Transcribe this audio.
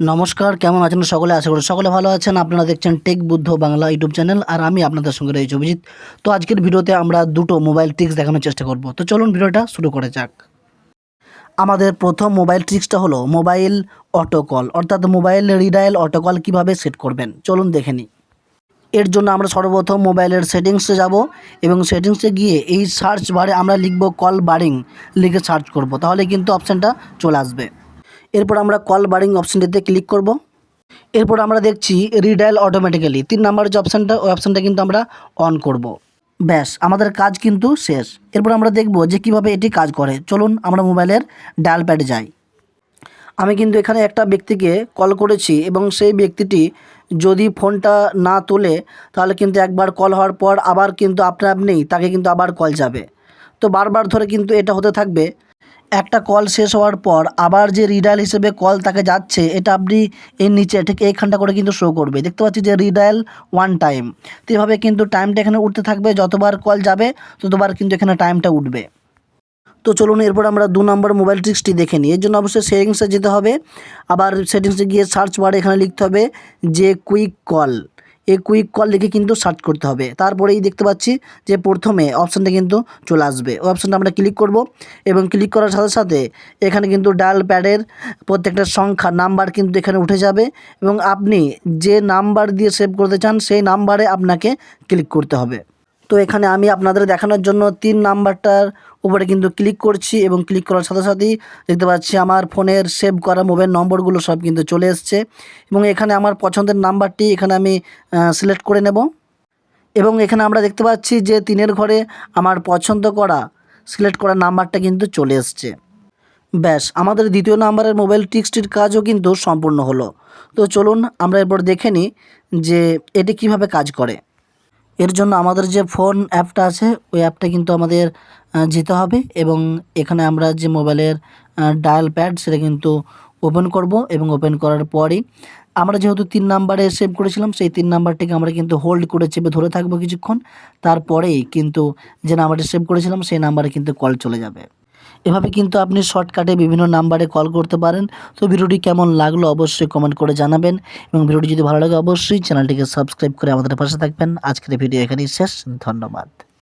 নমস্কার, কেমন আছেন সকলে? আশা করি সকলে ভালো আছেন। আপনারা দেখছেন tech Buddha Bangla YouTube channel আর আমি আপনাদের সঙ্গে রয়েছি অভিজিৎ। তো আজকের ভিডিওতে আমরা দুটো মোবাইল ট্রিক্স দেখানোর চেষ্টা করব। তো চলুন ভিডিওটা শুরু করে যাক। আমাদের প্রথম মোবাইল ট্রিক্সটা হলো মোবাইল অটোকল, অর্থাৎ মোবাইল রিডায়াল অটো কল কীভাবে সেট করবেন? চলুন দেখে নিই। এর জন্য আমরা সর্বপ্রথম মোবাইলের সেটিংসে যাব এবং সেটিংসে গিয়ে এই সার্চ বারে আমরা লিখব কল বারিং, লিখে সার্চ করব। তাহলে কিন্তু অপশানটা চলে আসবে। এরপর আমরা কল বারিং অপশানটিতে ক্লিক করব। এরপর আমরা দেখছি রিডায়াল অটোমেটিক্যালি তিন নাম্বার যে অপশানটা ওই অপশানটা কিন্তু আমরা অন করব। ব্যাস, আমাদের কাজ কিন্তু শেষ। এরপর আমরা দেখব যে কীভাবে এটি কাজ করে। চলুন আমরা মোবাইলের ডায়াল প্যাডে যাই। আমি কিন্তু এখানে একটা ব্যক্তিকে কল করেছি এবং সেই ব্যক্তিটি যদি ফোনটা না তোলে, তাহলে কিন্তু একবার কল হওয়ার পর আবার কিন্তু আপনা আপনি তাকে কিন্তু আবার কল যাবে। তো বারবার ধরে কিন্তু এটা হতে থাকবে। একটা কল শেষ হওয়ার পর আবার যে রিডায়াল হিসেবে কল তাকে যাচ্ছে, এটা আপনি এর নিচে ঠিক এইখানটা করে কিন্তু শো করবে। দেখতে পাচ্ছি যে রিডায়াল ওয়ান টাইম তো এভাবে কিন্তু টাইমটা এখানে উঠতে থাকবে, যতবার কল যাবে, ততবার কিন্তু এখানে টাইমটা উঠবে। তো চলুন এরপর আমরা দু নম্বর মোবাইল ট্রিক্সটি দেখে নিই। এর জন্য অবশ্যই সেটিংসে যেতে হবে। আবার সেটিংসে গিয়ে সার্চ বারে এখানে লিখতে হবে যে কুইক কল এই কুইক কল লিখে কিন্তু সার্চ করতে হবে। তারপরেই দেখতে পাচ্ছি যে প্রথমে অপশানটা কিন্তু চলে আসবে। ওই অপশানটা আমরা ক্লিক করব এবং ক্লিক করার সাথে সাথে এখানে কিন্তু ডায়াল প্যাডের প্রত্যেকটা সংখ্যা নাম্বার কিন্তু এখানে উঠে যাবে এবং আপনি যে নাম্বার দিয়ে সেভ করতে চান সেই নাম্বারে আপনাকে ক্লিক করতে হবে। তো এখানে আমি আপনাদের দেখানোর জন্য তিন নাম্বারটার উপরে কিন্তু ক্লিক করছি এবং ক্লিক করার সাথে সাথেই দেখতে পাচ্ছি আমার ফোনের সেভ করা মোবাইল নম্বরগুলো সব কিন্তু চলে এসছে এবং এখানে আমার পছন্দের নাম্বারটি এখানে আমি সিলেক্ট করে নেব। এবং এখানে আমরা দেখতে পাচ্ছি যে তিনের ঘরে আমার পছন্দ করা, সিলেক্ট করা নাম্বারটা কিন্তু চলে এসছে। ব্যাস, আমাদের দ্বিতীয় নাম্বারের মোবাইল টিক্সটির কাজও কিন্তু সম্পূর্ণ হলো। তো চলুন আমরা এরপর দেখে নিই যে এটি কীভাবে কাজ করে। এর জন্য আমাদের যে ফোন অ্যাপটা আছে, ওই অ্যাপটা কিন্তু আমাদের যেতে হবে এবং এখানে আমরা যে মোবাইলের ডায়াল প্যাড সেটা কিন্তু ওপেন করব এবং ওপেন করার পরই আমরা যেহেতু তিন নাম্বারে সেভ করেছিলাম, সেই তিন নাম্বারটিকে আমরা কিন্তু হোল্ড করে চেপে ধরে থাকব কিছুক্ষণ। তারপরেই কিন্তু যে নাম্বারটি সেভ করেছিলাম, সেই নাম্বারে কিন্তু কল চলে যাবে। এভাবে কিন্তু আপনি শর্টকাটে বিভিন্ন নাম্বারে কল করতে পারেন। তো ভিডিওটি কেমন লাগল অবশ্যই কমেন্ট করে জানাবেন এবং ভিডিওটি যদি ভালো লাগে অবশ্যই চ্যানেলটিকে সাবস্ক্রাইব করে আমাদের পাশে থাকবেন। আজকের ভিডিও এখানেই শেষ। ধন্যবাদ।